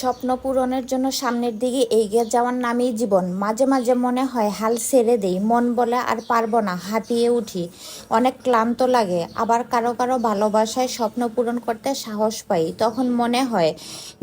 স্বপ্ন পূরণের জন্য সামনের দিকে এগিয়ে যাওয়ার নামই জীবন। মাঝে মাঝে মনে হয়, হাল ছেড়ে দেই, মন বলে আর পারব না, হাঁপিয়ে উঠি। অনেক ক্লান্ত লাগে, আবার কারও কারও ভালোবাসায় স্বপ্ন পূরণ করতে সাহস পাই। তখন মনে হয়,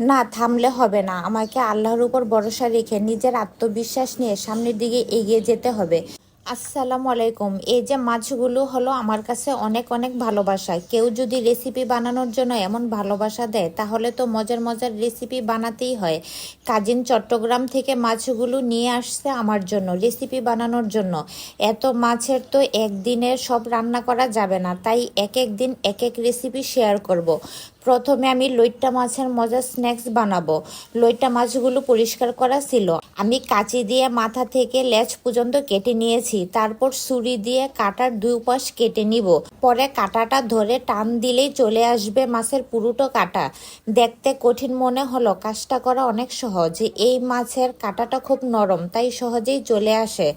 না, থামলে হবে না, আমাকে আল্লাহর উপর ভরসা রেখে নিজের আত্মবিশ্বাস নিয়ে সামনের দিকে এগিয়ে যেতে হবে। আসসালামু আলাইকুম। এই যে মাছগুলো হলো আমার কাছে অনেক অনেক ভালোবাসা। কেউ যদি রেসিপি বানানোর জন্য এমন ভালোবাসা দেয়, তাহলে তো মজার মজার রেসিপি বানাতেই হয়। কাজিন চট্টগ্রাম থেকে মাছগুলো নিয়ে আসছে আমার জন্য রেসিপি বানানোর জন্য। এত মাছের তো একদিনের সব রান্না করা যাবে না, তাই এক এক দিন এক এক রেসিপি শেয়ার করব। প্রথমে আমি লইট্টা মাছের মজার স্ন্যাক্স বানাবো। লইট্টা মাছগুলো পরিষ্কার করা ছিল। আমি কাঁচি দিয়ে মাথা থেকে লেজ পর্যন্ত কেটে নিয়েছি। তারপর ছুরি দিয়ে কাটার দুই পাশ কেটে নিব। পরে কাটাটা ধরে টান দিলেই চলে আসবে মাছের পুরোটো কাটা। দেখতে কঠিন মনে হলো, কাজটা করা অনেক সহজ। এই মাছের কাটাটা খুব নরম, তাই সহজেই চলে আসে।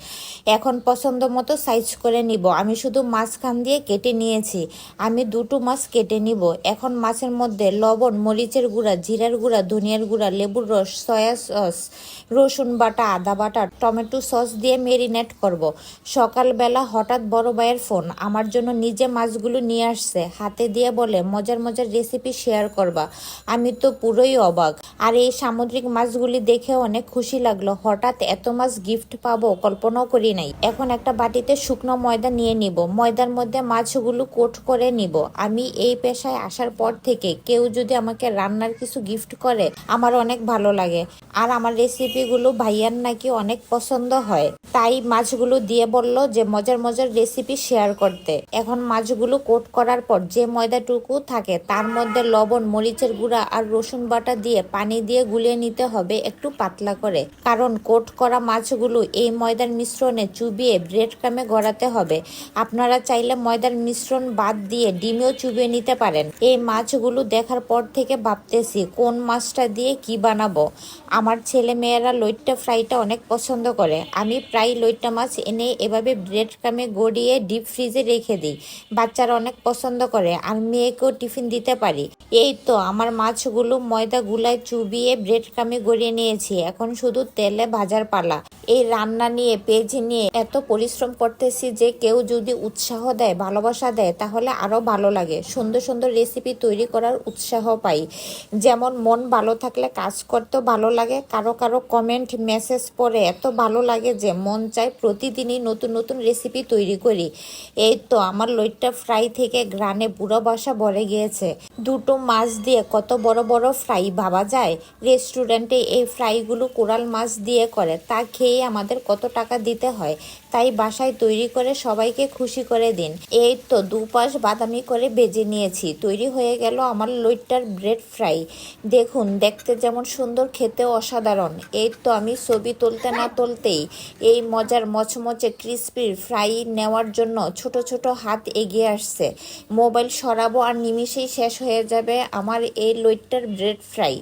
এখন পছন্দ মতো সাইজ করে নিব। আমি শুধু মাঝখান দিয়ে কেটে নিয়েছি। আমি দুটো মাছ কেটে নিব। এখন মাছের মধ্যে লবণ, মরিচের গুঁড়া, জিরার গুঁড়া, ধনিয়ার গুঁড়া, লেবুর রস, সয়া সস, রসুন বাটা, আদা বাটা, টমেটো সস দিয়ে মেরিনেট করব। সকালবেলা হঠাৎ বড় ভাইয়ের ফোন, আমার জন্য নিজে মাছগুলো নিয়ে আসছে। হাতে দিয়ে বলে, মজার মজার রেসিপি শেয়ার করবা। আমি তো পুরোই অবাক। আর এই সামুদ্রিক মাছগুলি দেখে অনেক খুশি লাগল। হঠাৎ এত মাছ গিফট পাবো, কল্পনাও করি নাই। এখন একটা বাটিতে শুকনো ময়দা নিয়ে নিব। ময়দার মধ্যে মাছগুলো কোট করে নিব। আমি এই পেশায় আসার পর থেকে কেউ যদি আমাকে রান্নার কিছু গিফট করে, আমার অনেক ভালো লাগে। আর আমার রেসিপিগুলো ভাইয়ার নাকি অনেক পছন্দ হয়। তাই মাছগুলো দিয়ে বলল যে মজার মজার রেসিপি শেয়ার করতে। এখন মাছগুলো কোট করার পর যে ময়দাটুকু থাকে, তার মধ্যে লবণ, মরিচের গুঁড়া আর রসুন বাটা দিয়ে পানি দিয়ে গুলিয়ে নিতে হবে একটু পাতলা করে। কারণ কোট করা মাছগুলো এই ময়দার মিশ্রণে চুবিয়ে ব্রেড ক্রামে গড়াতে হবে। আপনারা চাইলে ময়দার মিশ্রণ বাদ দিয়ে ডিমেও চুবিয়ে নিতে পারেন। এই মাছগুলো দেখার পর থেকে ভাবতেছি, কোন মাছটা দিয়ে কি বানাবো? আমার ছেলে মেয়েরা লইট্টা ফ্রাইটা অনেক পছন্দ করে। আমি প্রায় লইট্টা মাছ এনে এভাবে ব্রেড ক্রামে গড়িয়ে ডিপ ফ্রিজে রেখে দিই। বাচ্চারা অনেক পছন্দ করে, আর মেয়েকেও টিফিন দিতে পারি। এই তো, আমার মাছগুলো ময়দা গুলায় চুবিয়ে ব্রেড ক্রামে গড়িয়ে নিয়েছি। এখন শুধু তেলে ভাজার পালা। এই রান্না নিয়ে, পেজ নিয়ে এত পরিশ্রম করতেছি যে কেউ যদি উৎসাহ দেয়, ভালোবাসা দেয়, তাহলে আরও ভালো লাগে। সুন্দর সুন্দর রেসিপি তৈরি করার উৎসাহ পাই। যেমন, মন ভালো থাকলে কাজ করতেও ভালো লাগে। কারও কারও কমেন্ট মেসেজ পড়ে এত ভালো লাগে যে মন চায় প্রতিদিনই নতুন নতুন রেসিপি তৈরি করি। এই তো আমার লইট্টা ফ্রাই থেকে গ্রানে বুড়ো বাসা ভরে গিয়েছে। দুটো মাছ দিয়ে কত বড় বড় ফ্রাই ভাবা যায়? রেস্টুরেন্টে এই ফ্রাইগুলো কোরাল মাছ দিয়ে করে। তা খেয়ে আমাদের কত টাকা দিতে হয়? তাই বাসায় তৈরি করে সবাইকে খুশি করে দিন। এই তো দুপাশ বাদামি করে বেজে নিয়েছি। তৈরি হয়ে গেল আমার লইট্টার ব্রেড ফ্রাই। দেখুন, দেখতে যেমন সুন্দর, খেতেও অসাধারণ। এই তো আমি ছবি তুলতে না তুলতেই এই মজার মচমচে ক্রিসপির ফ্রাই নেওয়ার জন্য ছোট ছোট হাত এগিয়ে আসছে। মোবাইল সরাবো আর নিমিষেই শেষ হয়ে যাবে আমার এই লইট্টার ব্রেড ফ্রাই।